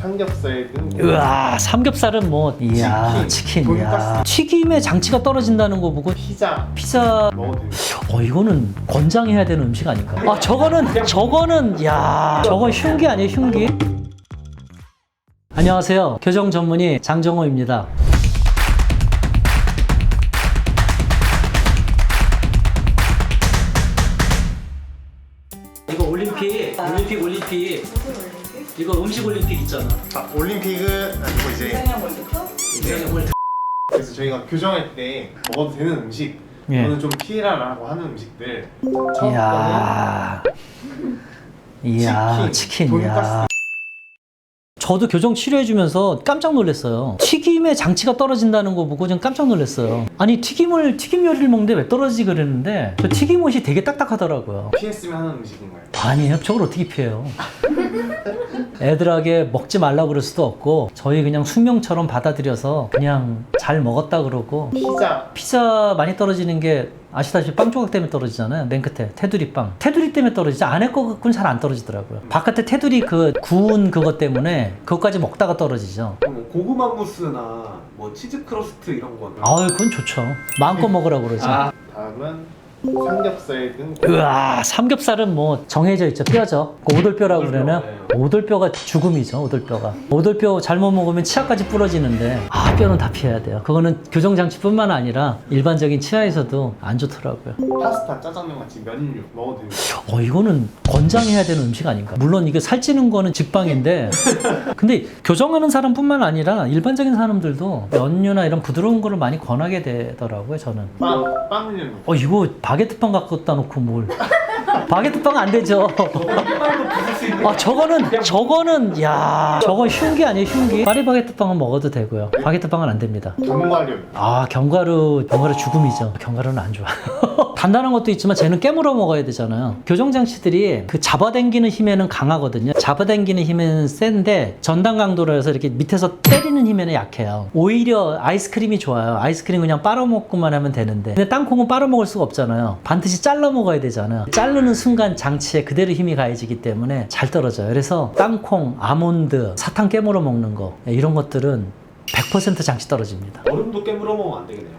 삼겹살 등 으아 삼겹살은 뭐 이야 치킨, 치킨, 이야 돈가스. 튀김의 장치가 떨어진다는 거 보고 피자 피자 먹어도 돼요. 어 이거는 권장해야 되는 음식 아닐까? 아 저거는 저거는 야 저건 흉기 아니에요 흉기? 안녕하세요 교정 전문의 장정호입니다. 이거 올림픽 올림픽 올림픽 이거 음식 올림픽 있잖아. 아, 올림픽은 아니고 이제 그래서 저희가 교정할 때 먹어도 되는 음식 예. 저는 좀 피해라라고 하는 음식들 첫 이야. 이야 치킨, 돈가스. 이야 저도 교정 치료해주면서 깜짝 놀랐어요. 튀김의 장치가 떨어진다는 거 보고 좀 깜짝 놀랐어요. 아니 튀김을 튀김 요리를 먹는데 왜 떨어지지 그랬는데 저 튀김 옷이 되게 딱딱하더라고요. 피했으면 하는 음식인가요? 아니에요. 저걸 어떻게 피해요? 애들에게 먹지 말라고 그럴 수도 없고 저희 그냥 숙명처럼 받아들여서 그냥 잘 먹었다 그러고 피자 피자 많이 떨어지는 게 아시다시피 빵 조각 때문에 떨어지잖아요. 맨 끝에 테두리 빵. 테두리 때문에 떨어지지 안에 거 갖고는 잘 안 떨어지더라고요. 바깥에 테두리 그 구운 그것 때문에 그것까지 먹다가 떨어지죠. 뭐 고구마 무스나 뭐 치즈 크러스트 이런 거는 아유 그건 좋죠. 마음껏 먹으라고 그러지. 아, 다음은 삼겹살 등 으아 삼겹살은 뭐 정해져 있죠. 뼈죠. 그 오돌뼈라고 오돌뼈, 그러나 네. 오돌뼈가 죽음이죠. 오돌뼈가. 오돌뼈 잘못 먹으면 치아까지 부러지는데 아 뼈는 다 피해야 돼요. 그거는 교정 장치뿐만 아니라 일반적인 치아에서도 안 좋더라고요. 파스타 짜장면 같이 면류 먹어도 어 이거는 권장해야 되는 음식 아닌가? 물론 이게 살찌는 거는 직방인데 근데 교정하는 사람뿐만 아니라 일반적인 사람들도 연유나 이런 부드러운 거를 많이 권하게 되더라고요 저는 빵 빵류 어 이거 바게트빵 갖다 놓고 뭘 바게트 빵 안 되죠. 아 저거는 저거는 야 저건 흉기 아니에요 흉기? 파리 바게트 빵은 먹어도 되고요. 바게트 빵은 안 됩니다. 견과류. 아 견과류 견과류 죽음이죠. 견과류는 안 좋아 단단한 것도 있지만 쟤는 깨물어 먹어야 되잖아요. 교정 장치들이 그 잡아당기는 힘에는 강하거든요. 잡아당기는 힘에는 센데 전단 강도로 해서 이렇게 밑에서 때리는 힘에는 약해요. 오히려 아이스크림이 좋아요. 아이스크림 그냥 빨아먹고만 하면 되는데. 근데 땅콩은 빨아먹을 수가 없잖아요. 반드시 잘라 먹어야 되잖아요 자르는 순간 장치에 그대로 힘이 가해지기 때문에 잘 떨어져요 그래서 땅콩 아몬드 사탕 깨물어 먹는 거 이런 것들은 100% 장치 떨어집니다 얼음도 깨물어 먹으면 안 되겠네요.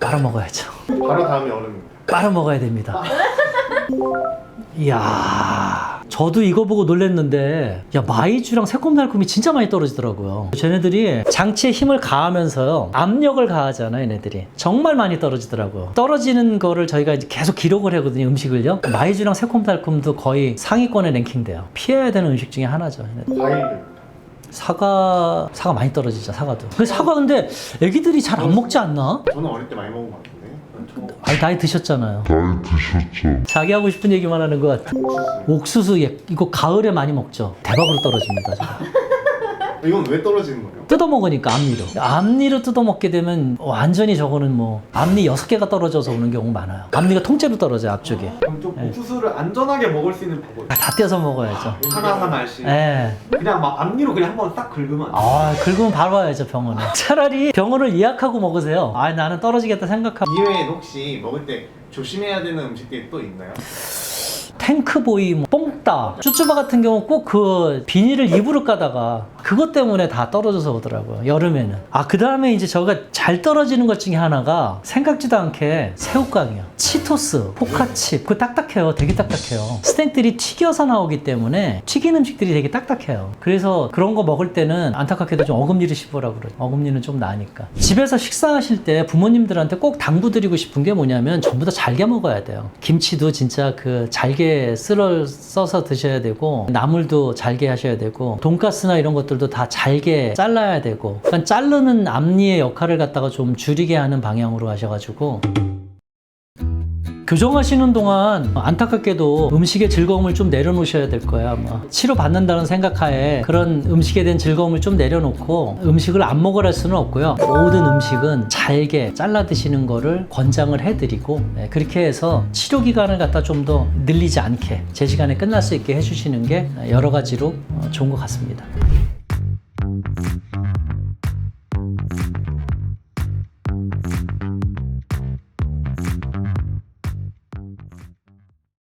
빨아 먹어야죠. 바로 다음에 얼음입니다. 빨아 먹어야 됩니다. 이야, 저도 이거 보고 놀랬는데, 야, 마이쮸랑 새콤달콤이 진짜 많이 떨어지더라고요. 쟤네들이 장치에 힘을 가하면서요, 압력을 가하잖아요, 얘네들이. 정말 많이 떨어지더라고요. 떨어지는 거를 저희가 이제 계속 기록을 하거든요, 음식을요. 마이쮸랑 새콤달콤도 거의 상위권에 랭킹돼요. 피해야 되는 음식 중에 하나죠. 얘네들. 사과, 사과 많이 떨어지죠, 사과도. 그 사과 근데 애기들이 잘 안 먹지 않나? 저는 어릴 때 많이 먹은 것 같은데 아니, 나이 드셨잖아요. 나이 드셨죠? 자기 하고 싶은 얘기만 하는 것 같아. 옥수수 예, 이거 가을에 많이 먹죠. 대박으로 떨어집니다. 저거. 이건 왜 떨어지는 거예요? 뜯어 먹으니까 앞니로. 앞니로 뜯어 먹게 되면 완전히 저거는 뭐 앞니 여섯 개가 떨어져서 오는 경우 많아요. 앞니가 통째로 떨어져요 앞쪽에. 그럼 좀 옥수수를 안전하게 먹을 수 있는 방법. 아, 다 떼서 먹어야죠. 하나 하나씩. 예. 그냥 막 앞니로 그냥 한번 딱 긁으면 안. 아 긁으면 바로 와야죠 병원에. 차라리 병원을 예약하고 먹으세요. 아 나는 떨어지겠다 생각하고. 이외에 혹시 먹을 때 조심해야 되는 음식들이 또 있나요? 탱크보이, 뭐 뽕 따, 쭈쭈바 같은 경우 꼭 그 비닐을 입으로 까다가 그것 때문에 다 떨어져서 오더라고요. 여름에는. 아, 그 다음에 이제 저가 잘 떨어지는 것 중에 하나가 생각지도 않게 새우깡이요. 치토스, 포카칩. 그거 딱딱해요. 되게 딱딱해요. 스낵들이 튀겨서 나오기 때문에 튀긴 음식들이 되게 딱딱해요. 그래서 그런 거 먹을 때는 안타깝게도 좀 어금니를 씹으라고 그러죠. 어금니는 좀 나으니까. 집에서 식사하실 때 부모님들한테 꼭 당부드리고 싶은 게 뭐냐면 전부 다 잘게 먹어야 돼요. 김치도 진짜 그 잘게 쓸어 써서 드셔야 되고 나물도 잘게 하셔야 되고 돈가스나 이런 것들도 다 잘게 잘라야 되고 그러니까 자르는 앞니의 역할을 갖다가 좀 줄이게 하는 방향으로 하셔가지고 교정하시는 동안 안타깝게도 음식의 즐거움을 좀 내려놓으셔야 될 거야 아마 치료 받는다는 생각하에 그런 음식에 대한 즐거움을 좀 내려놓고 음식을 안 먹으라 수는 없고요 모든 음식은 잘게 잘라 드시는 거를 권장을 해드리고 네, 그렇게 해서 치료 기간을 갖다 좀 더 늘리지 않게 제 시간에 끝날 수 있게 해주시는 게 여러 가지로 어, 좋은 것 같습니다.